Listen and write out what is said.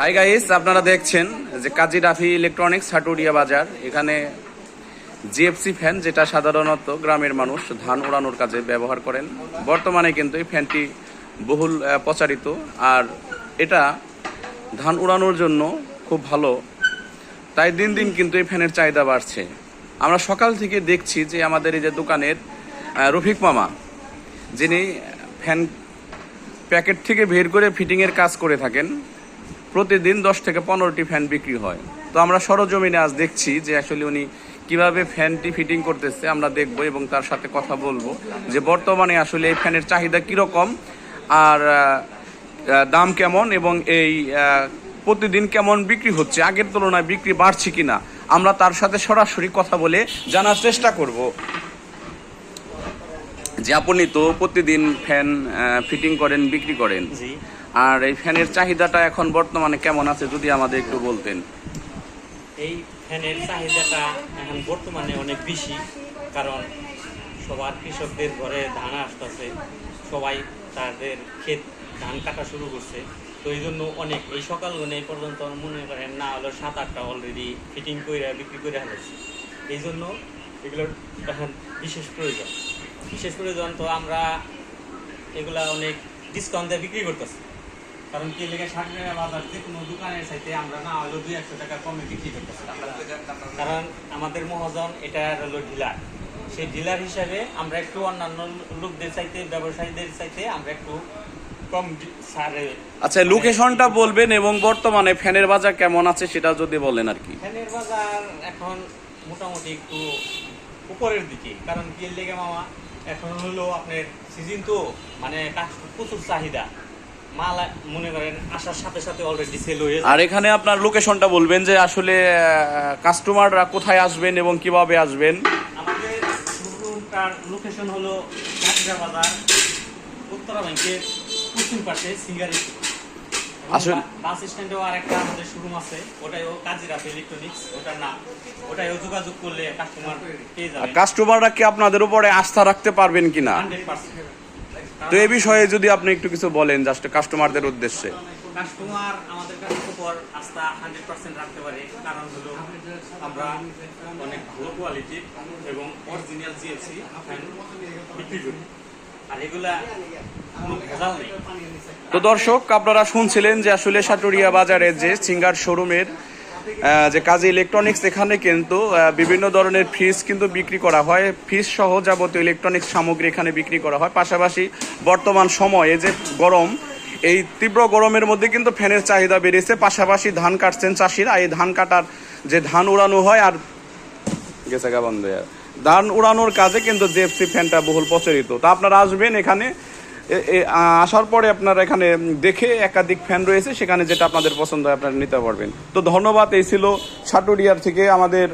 Hi guys আপনারা দেখছেন যে কাজী রাফি ইলেকট্রনিক্স হাটুরিয়া বাজার। এখানে জিএফসি ফ্যান যেটা সাধারণত গ্রামের মানুষ ধান উড়ানোর কাজে ব্যবহার করেন। বর্তমানে কিন্তু এই ফ্যানটি বহুল প্রচারিত। আর এটা ধান উড়ানোর জন্য খুব ভালো। তাই দিন দিন কিন্তু এই ফ্যানের চাহিদা বাড়ছে। আমরা সকাল থেকে দেখছি যে আমাদের এই যে দোকানের রফিক মামা, যিনি ফ্যান প্যাকেট থেকে বের করে ফিটিংয়ের কাজ করে থাকেন প্রতিদিন দশ থেকে পনেরোটি ফ্যান বিক্রি হয়। তো আমরা সরজমিনে আজ দেখছি যে আসলে উনি কীভাবে ফ্যানটি ফিটিং করতেছে, আমরা দেখব এবং তার সাথে কথা বলব যে বর্তমানে আসলে এই ফ্যানের চাহিদা কীরকম, আর দাম কেমন এবং এই প্রতিদিন কেমন বিক্রি হচ্ছে, আগের তুলনায় বিক্রি বাড়ছে কিনা, আমরা তার সাথে সরাসরি কথা বলে জানার চেষ্টা করব। যে আপনি তো প্রতিদিন ফ্যান ফিটিং করেন বিক্রি করেন। জি। আর এই ফ্যানের চাহিদাটা এখন বর্তমানে কেমন আছে যদি আমাদের একটু বলতেন? এই ফ্যানের চাহিদাটা এখন বর্তমানে অনেক বেশি কারণ সবার কৃষকদের ঘরে ধান আসতেছে সবাই তাদের ক্ষেত ধান কাটা শুরু করছে। তো এই জন্য অনেক এই সকাল এই পর্যন্ত মনে করেন না হলো সাত আটটা অলরেডি ফিটিং করে বিক্রি করে ফেলেছে। এই জন্য এগুলোর এখন বিশেষ প্রয়োজন। বিশেষ প্রয়োজন তো আমরা এগুলা অনেক ডিসকাউন্ট দিয়ে বিক্রি করতেছি। কারণ কি লেগে ষাট টাকা বাজার যে কোনো দোকানের চাইতে আমরা না হলেও দুই একশো টাকা কমে বিক্রি করতেছি। কারণ আমাদের মহাজন এটা হলো ডিলার সেই ডিলার হিসাবে আমরা একটু অন্যান্য লোকদের চাইতে ব্যবসায়ীদের চাইতে আমরা একটু কম ছাড়ে। আচ্ছা লোকেশনটা বলবেন এবং বর্তমানে ফ্যানের বাজার কেমন আছে সেটা যদি বলেন আর কি। ফ্যানের বাজার এখন মোটামুটি একটু উপরের দিকে। কারণ কি লেগে মামা এখন হলো আপনার সিজন তো মানে প্রচুর চাহিদা। মাল মনে করেন আসার সাথে সাথে অলরেডি সেল হয়ে আর এখানে আপনার লোকেশনটা বলবেন যে আসলে কাস্টমাররা কোথায় আসবেন এবং কীভাবে আসবেন? আমাদের শোরুমটার লোকেশন হলো বাজার উত্তরা ব্যাংকের পশ্চিম পাশে সিঙ্গারি। আসলে- বাস স্ট্যান্ডেও আরেকটা আমাদের শোরুম আছে ওটাও কাজিরাফ ইলেকট্রনিক্স ওটার নাম। ওটাও যোগাযোগ করলে কাস্টমার পেয়ে যাবে কাস্টমাররা কি আপনাদের উপরে আস্থা রাখতে পারবেন কিনা? তো এই বিষয়ে যদি আপনি একটু কিছু বলেন জাস্ট কাস্টমারদের উদ্দেশ্যে। কাস্টমার আমাদের কাছে উপর আস্থা হান্ড্রেড পার্সেন্ট রাখতে পারে। কারণ হলো আমরা অনেক ভালো কোয়ালিটির এবং অরিজিনাল জিএফসি বিক্রি করি। তো দর্শক, আপনারা শুনছিলেন যে আসলে সাটুরিয়া বাজারে যে সিঙ্গার শোরুমের যে কাজী ইলেকট্রনিক্স এখানে কিন্তু বিভিন্ন ধরনের ফ্রিজ কিন্তু বিক্রি করা হয়। ফ্রিজ সহ যাবতীয় ইলেকট্রনিক্স সামগ্রী এখানে বিক্রি করা হয়। পাশাপাশি বর্তমান সময়ে যে গরম, এই তীব্র গরমের মধ্যে কিন্তু ফ্যানের চাহিদা বেড়েছে। পাশাপাশি ধান কাটছেন চাষিরা। এই ধান কাটার যে ধান উড়ানো হয় আর গেছে গা বন্ধ। ধান উড়ানোর কাজে কিন্তু জেএফসি ফ্যানটা বহুল প্রচলিত। তা আপনারা আসবেন এখানে আসার পরে আপনারা এখানে দেখে একাধিক ফ্যান রয়েছে, সেখানে যেটা আপনাদের পছন্দ হয় আপনারা নিতে পারবেন। তো ধন্যবাদ, এই ছিল সাটুরিয়ার থেকে আমাদের